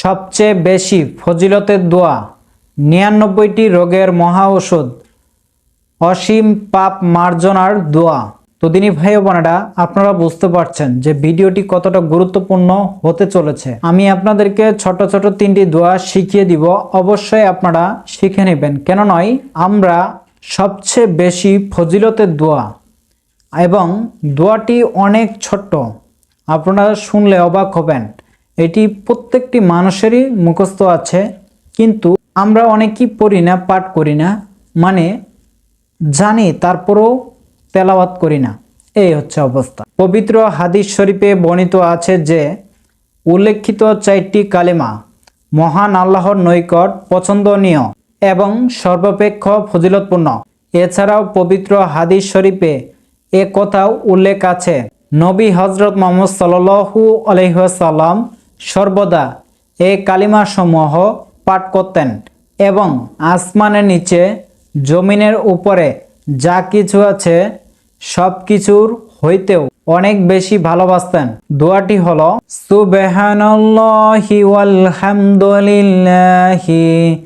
সবচেয়ে বেশি ফজিলতের দোয়া, নিরানব্বইটি রোগের মহা ওষুধ, অসীম পাপ মার্জনার দোয়া। তো দিনী ভাই বোনেরা, আপনারা বুঝতে পারছেন যে ভিডিওটি কতটা গুরুত্বপূর্ণ হতে চলেছে। আমি আপনাদেরকে ছোট ছোট তিনটি দোয়া শিখিয়ে দিব। অবশ্যই আপনারা শিখে নেবেন। কেন নয়, আমরা সবচেয়ে বেশি ফজিলতের দোয়া এবং দোয়াটি অনেক ছোট্ট। আপনারা শুনলে অবাক হবেন। এটি প্রত্যেকটি মানুষেরই মুখস্থ আছে, কিন্তু আমরা অনেকেই পড়ি না, পাঠ করি না মানে জানি, তারপরেও তেলাওয়াত করি না। এই হচ্ছে অবস্থা। পবিত্র হাদিস শরীফে বর্ণিত আছে যে, উল্লেখিত চারটি কালেমা, মহান আল্লাহর নৈকট, পছন্দনীয় এবং সর্বাপেক্ষ ফজিলতপূর্ণ। এছাড়াও পবিত্র হাদিস শরীফে এ কথাও উল্লেখ আছে। নবী হজরত মোহাম্মদ সাল্লু আলহাসাল্লাম সর্বদা এই কালিমাসমূহ পাঠ করতেন এবং আসমানের নিচে জমিনের উপরে যা কিছু আছে সব কিছুর হইতেও অনেক বেশি ভালোবাসতেন। দোয়াটি হলো, সুবহানাল্লাহি ওয়ালহামদুলিল্লাহি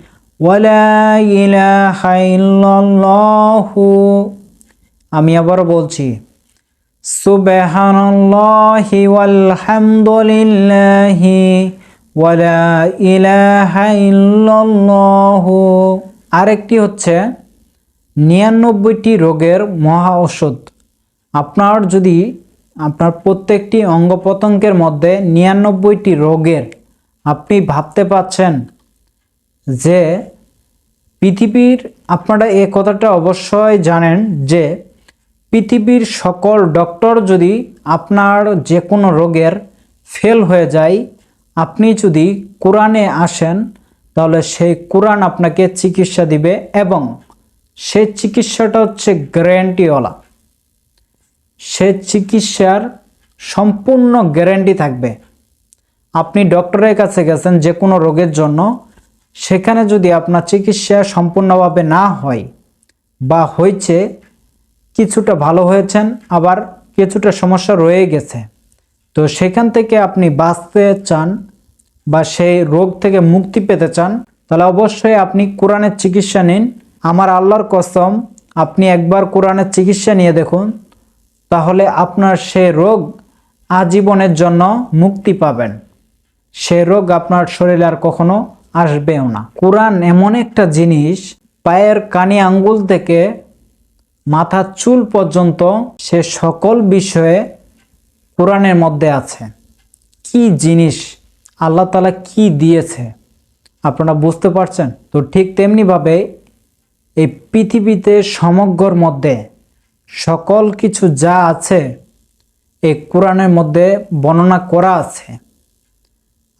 ওয়ালা ইলাহা ইল্লাল্লাহু। আমি আবার বলছি সুবহানাল্লাহি ওয়ালহামদুলিল্লাহি ওয়ালা ইলাহা ইল্লাল্লাহু। আরেকটি হচ্ছে, নিরানব্বইটি রোগের মহা ঔষধ আপনার যদি আপনার প্রত্যেকটি অঙ্গ প্রত্যঙ্গের মধ্যে নিরানব্বইটি রোগের আপনি ভাবতে পাচ্ছেন যে পৃথিবীর, আপনারা এ কথাটা অবশ্যই জানেন যে পৃথিবীর সকল ডক্টর যদি আপনার যে কোনো রোগের ফেল হয়ে যায়, আপনি যদি কোরআনে আসেন, তাহলে সেই কোরআন আপনাকে চিকিৎসা দিবে এবং সেই চিকিৎসাটা হচ্ছে গ্যারেন্টিওয়ালা। সে চিকিৎসার সম্পূর্ণ গ্যারেন্টি থাকবে। আপনি ডক্টরের কাছে গেছেন যে কোনো রোগের জন্য, সেখানে যদি আপনার চিকিৎসা সম্পূর্ণভাবে না হয় বা হয়েছে কিছুটা ভালো হয়েছেন, আবার কিছুটা সমস্যা রয়ে গেছে। তো সেখান থেকে আপনি বাঁচতে চান বা সেই রোগ থেকে মুক্তি পেতে চান, তাহলে অবশ্যই আপনি কোরআনের চিকিৎসা নিন। আমার আল্লাহর কসম, আপনি একবার কোরআনের চিকিৎসা নিয়ে দেখুন, তাহলে আপনার সে রোগ আজীবনের জন্য মুক্তি পাবেন। সে রোগ আপনার শরীরে আর কখনো আসবেও না। কোরআন এমন একটা জিনিস, পায়ের কানি আঙ্গুল থেকে মাথার চুল পর্যন্ত সে সকল বিষয়ে কোরআনের মধ্যে আছে। কি জিনিস আল্লাহ তালা কি দিয়েছে? আপনারা বুঝতে পারছেন? তো ঠিক তেমনিভাবে এই পৃথিবীতে সমগ্রর মধ্যে সকল কিছু যা আছে, এই কোরআনের মধ্যে বর্ণনা করা আছে।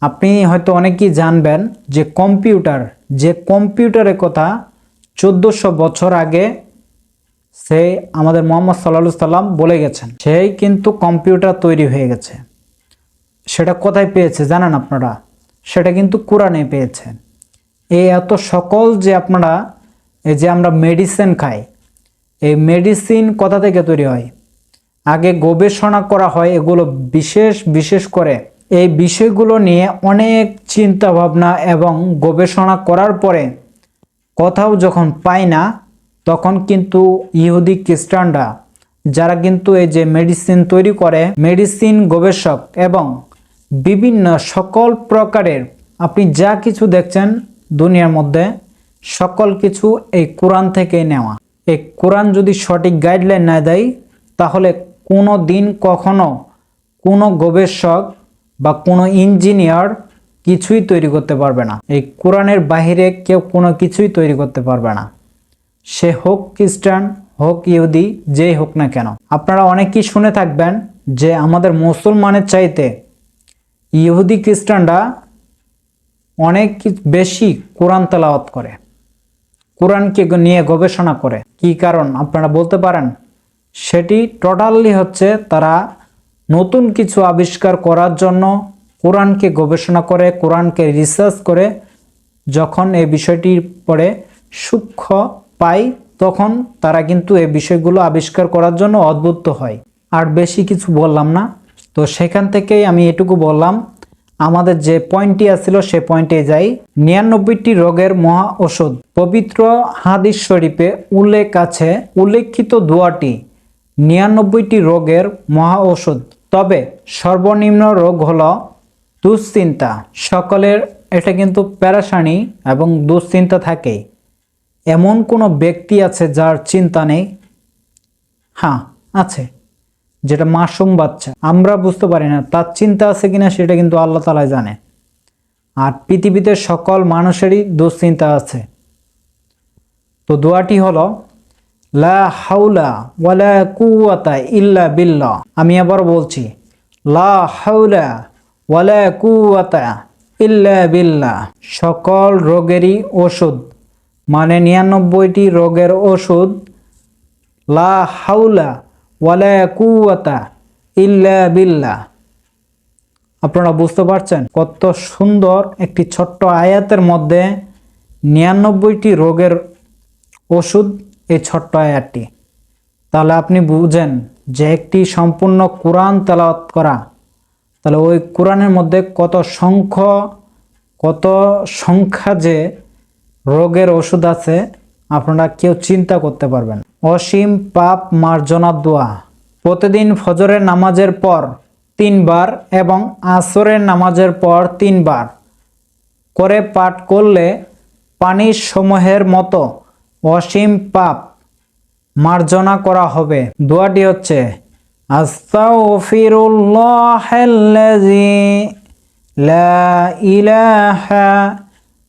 আপনি হয়তো অনেকেই জানবেন যে কম্পিউটার, যে কম্পিউটারের কথা চোদ্দোশো বছর আগে সে আমাদের মোহাম্মদ সাল্লা সাল্লাম বলে গেছেন, সেই কিন্তু কম্পিউটার তৈরি হয়ে গেছে। সেটা কোথায় পেয়েছে জানেন আপনারা? সেটা কিন্তু কোরআনে পেয়েছে। এই এত সকল যে আপনারা, এই যে আমরা মেডিসিন খাই, এই মেডিসিন কোথা থেকে তৈরি হয়? আগে গবেষণা করা হয় এগুলো বিশেষ বিশেষ করে। এই বিষয়গুলো নিয়ে অনেক চিন্তা ভাবনা এবং গবেষণা করার পরে কোথাও যখন পাই না তখন কিন্তু ইহুদি খ্রিস্টানরা, যারা কিন্তু এই যে মেডিসিন তৈরি করে মেডিসিন গবেষক এবং বিভিন্ন সকল প্রকারের, আপনি যা কিছু দেখছেন দুনিয়ার মধ্যে, সকল কিছু এই কোরআন থেকে নেওয়া। এই কোরআন যদি সঠিক গাইডলাইন না দেয়, তাহলে কোনো দিন কখনো কোনো গবেষক বা কোনো ইঞ্জিনিয়ার কিছুই তৈরি করতে পারবে না। এই কোরআনের বাহিরে কেউ কোনো কিছুই তৈরি করতে পারবে না। সে হোক খ্রিস্টান, হোক ইহুদি, যেই হোক না কেন। আপনারা অনেকেই শুনে থাকবেন যে আমাদের মুসলমানের চাইতে ইহুদি খ্রিস্টানরা অনেক বেশি কোরআন তেলাওয়াত করে, কোরআনকে নিয়ে গবেষণা করে। কি কারণ আপনারা বলতে পারেন? সেটি টোটালি হচ্ছে তারা নতুন কিছু আবিষ্কার করার জন্য কোরআনকে গবেষণা করে, কোরআনকে রিসার্চ করে, যখন এই বিষয়টির পরে সূক্ষ্ম পায় তখন তারা কিন্তু এই বিষয়গুলো আবিষ্কার করার জন্য অদ্ভুত হয়। আর বেশি কিছু বললাম না। তো সেখান থেকেই আমি এটুকু বললাম, আমাদের যে পয়েন্টটি আছিল সে পয়েন্টে যাই। নিরানব্বইটি রোগের মহা ওষুধ। পবিত্র হাদিস শরীফে উল্লেখ আছে, উল্লেখিত দোয়াটি, নিরানব্বইটি রোগের মহা ওষুধ। তবে সর্বনিম্ন রোগ হল দুশ্চিন্তা। সকলের, এটা কিন্তু প্যারাসানি এবং দুশ্চিন্তা থাকেই। এমন কোনো ব্যক্তি আছে যার চিন্তা নেই? হ্যাঁ আছে। যেটা মাসুম বাচ্চা। আমরা বুঝতে পারি না তার চিন্তা আছে কিনা, সেটা কিন্তু আল্লাহ তালাই জানে। আর পৃথিবীতে সকল মানুষেরই দুশ্চিন্তা আছে। তো দোয়াটি হলো, লা হাউলা ওয়ালা কুয়াতা ইল্লা বিল্লাহ। আমি আবার বলছি, লা হাউলা ওয়ালা কুয়াতা ইল্লা বিল্লাহ। সকল রোগেরই ওষুধ। মানে নিরানব্বইটি রোগের ওষুধ। লা হাউলা ওয়ালা কুয়াতা ইল্লা বিল্লাহ। আপনারা বুঝতে পারছেন কত সুন্দর একটি ছোট্ট আয়াতের মধ্যে নিরানব্বইটি রোগের ওষুধ এই ছোট্ট আয়াতটি। তাহলে আপনি বুঝেন যে একটি সম্পূর্ণ কোরআন তেলাওয়াত করা, তাহলে ওই কোরআনের মধ্যে কত সংখ্য, কত সংখ্যা যে রোগের ওষুধ আছে, আপনারা কেউ চিন্তা করতে পারবেন অসীম পাপ মার্জনার দোয়া। প্রতিদিন ফজরের নামাজের পর তিনবার এবং আসরের নামাজের পর তিনবার করে পাঠ করলে পানির সমূহের মতো অসীম পাপ মার্জনা করা হবে। দোয়াটি হচ্ছে আস্তাগফিরুল্লাহাল্লাযী লা ইলাহা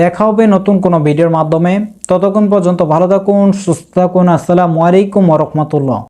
দেখা হবে নতুন কোনো ভিডিওর মাধ্যমে। ততক্ষণ পর্যন্ত ভালো থাকুন, সুস্থ থাকুন। আসসালামু আলাইকুম রাহমাতুল্লাহ।